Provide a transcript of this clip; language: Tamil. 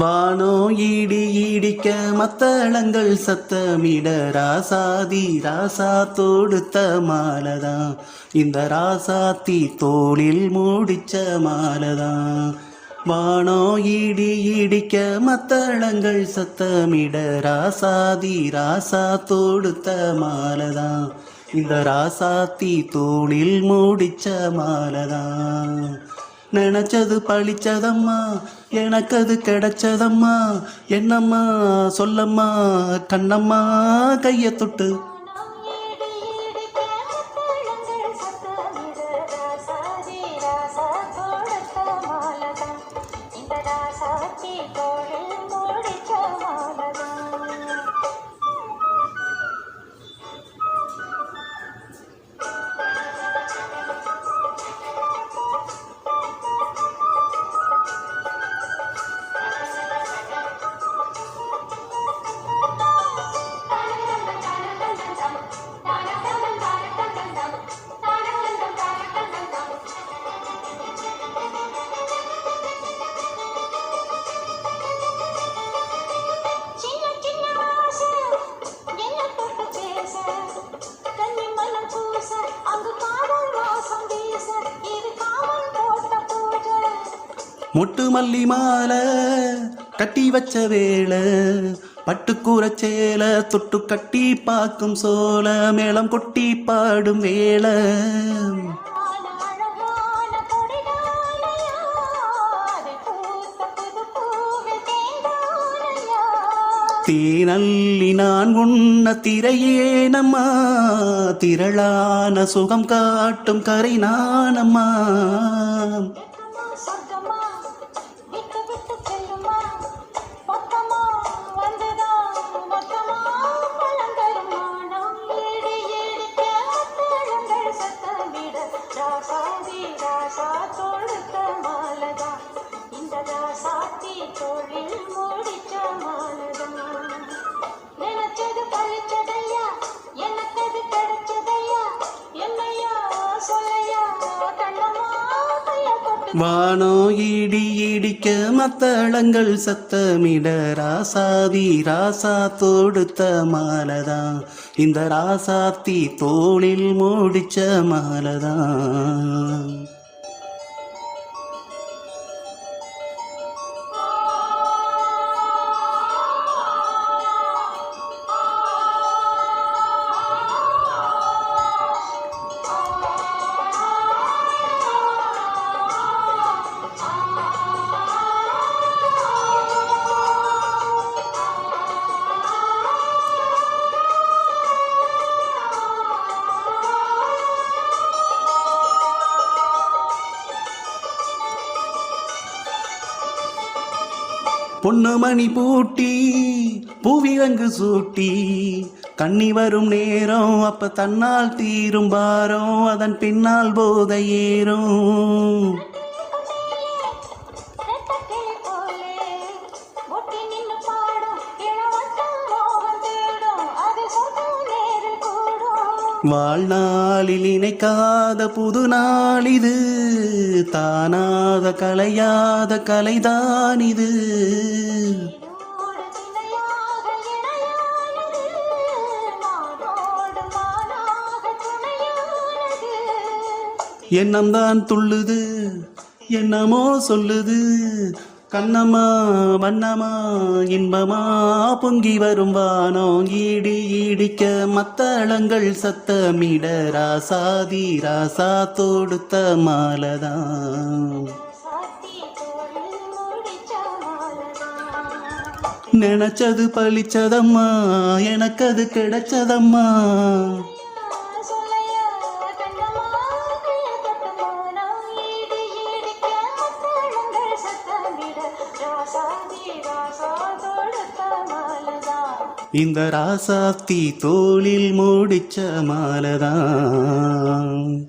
வானோ இடி இடிக்க மத்தளங்கள் சத்தமிட ராசாதி ராசா தொடுத்த மாலதான் இந்த ராசாத்தி தோளில் மூடிச்ச மாலதான். வானோ இடி இடிக்க மத்தளங்கள் சத்தமிட ராசாதி ராசா தொடுத்த மாலதான் இந்த ராசாத்தி தோளில் மூடிச்ச மாலதான். நினைச்சது பழிச்சதம்மா எனக்கு அது கிடைச்சதம்மா என்னம்மா சொல்லம்மா கண்ணம்மா கைய தொட்டு. ஈடி ஈடிக்க மொட்டு மல்லி மாலை கட்டி வச்ச வேலை பட்டுக்கூரச் சேல தொட்டு கட்டி பார்க்கும் சோல மேளம் கொட்டி பாடும் வேலை தீனல்லி நான் உண்ண திரையேனம்மா திரளான சுகம் காட்டும் கரை நானம்மா. வானோ இடி இடிக்க மத்தளங்கள் சத்தமிட ராசாதி ராசா தொடுத்த மாலதான். இந்த ராசாத்தி தோளில் மூடிச்ச மாலதான். பொண்ணு மணி பூட்டி பூவிலங்கு சூட்டி கண்ணி வரும் நேரம் அப்ப தன்னால் தீரும் பாரம் அதன் பின்னால் போதை ஏறும். வாழ்நாளில் இணைக்காத புது நாள் இது. தானாத கலையாத கலைதான் இது. எண்ணம்தான் துள்ளுது என்னமோ சொல்லுது. கண்ணம்மா வண்ணமா இன்பமா? பொங்கி வரும் வானோ ஈடி ஈடிக்க மத்தளங்கள் சத்தமிட ராசாதி ராசா தொடுத்த மாலதான் நினைச்சது பழிச்சதம்மா எனக்கு அது கிடைச்சதம்மா. இந்த ராசாத்தி தோளில் மூடிச்ச மாலதான்.